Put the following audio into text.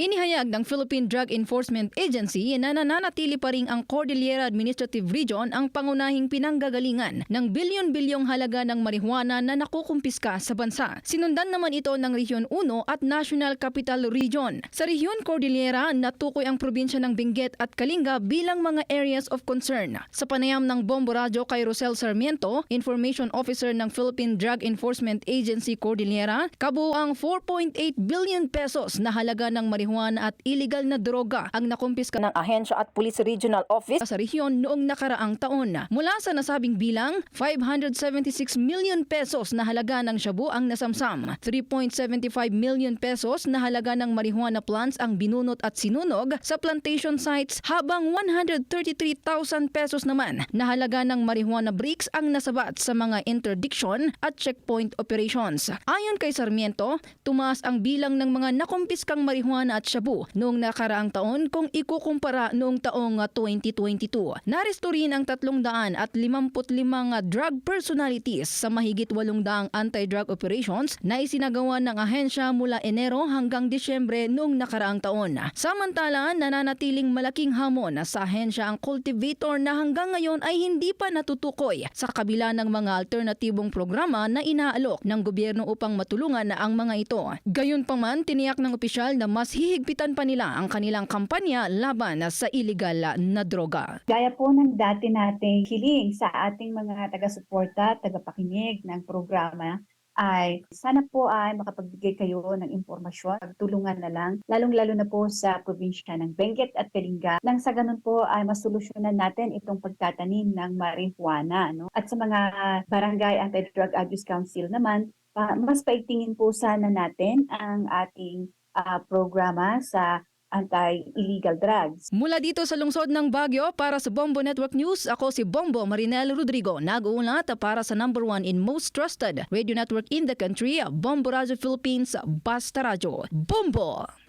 Inihayag ng Philippine Drug Enforcement Agency na nananatili pa rin ang Cordillera Administrative Region ang pangunahing pinanggagalingan ng bilyon-bilyong halaga ng marijuana na nakukumpiska sa bansa. Sinundan naman ito ng Region 1 at National Capital Region. Sa Region Cordillera, natukoy ang probinsya ng Benguet at Kalinga bilang mga areas of concern. Sa panayam ng Bombo Radio kay Rosel Sarmiento, Information Officer ng Philippine Drug Enforcement Agency Cordillera, kabuang 4.8 billion pesos na halaga ng marijuana at illegal na droga ang nakumpiska ng ahensya at Police Regional Office sa rehiyon noong nakaraang taon. Mula sa nasabing bilang, 576 million pesos na halaga ng shabu ang nasamsam, 3.75 million pesos na halaga ng marijuana plants ang binunot at sinunog sa plantation sites habang 133,000 pesos naman na halaga ng marijuana bricks ang nasabat sa mga interdiction at checkpoint operations. Ayon kay Sarmiento, tumaas ang bilang ng mga nakumpiskang marijuana at shabu noong nakaraang taon kung ikukumpara noong taong ah, 2022. Naresto rin ang 300 at 55 drug personalities sa mahigit 800 anti-drug operations na isinagawa ng ahensya mula Enero hanggang Disyembre noong nakaraang taon. Samantala, nananatiling malaking hamon sa ahensya ang cultivator na hanggang ngayon ay hindi pa natutukoy sa kabila ng mga alternatibong programa na inaalok ng gobyerno upang matulungan na ang mga ito. Gayunpaman, tiniyak ng opisyal na mas hihigpitan pa nila ang kanilang kampanya laban sa illegal na droga. Gaya po ng dati nating hiling sa ating mga taga-suporta, tagapakinig ng programa, ay sana po ay makapagbigay kayo ng impormasyon, pagtulungan na lang, lalong-lalo na po sa probinsya ng Benguet at Kalinga, nang sa ganun po ay masolusyonan natin itong pagtatanim ng marijuana. No? At sa mga barangay anti-drug abuse council naman, pa- mas paigtingin po sana natin ang ating ah, programa sa anti-illegal drugs. Mula dito sa lungsod ng Baguio para sa Bombo Network News, ako si Bombo Marinel Rodrigo, nag-uulat para sa number one in most trusted radio network in the country, Bombo Radio Philippines, Basta Radio. Bombo!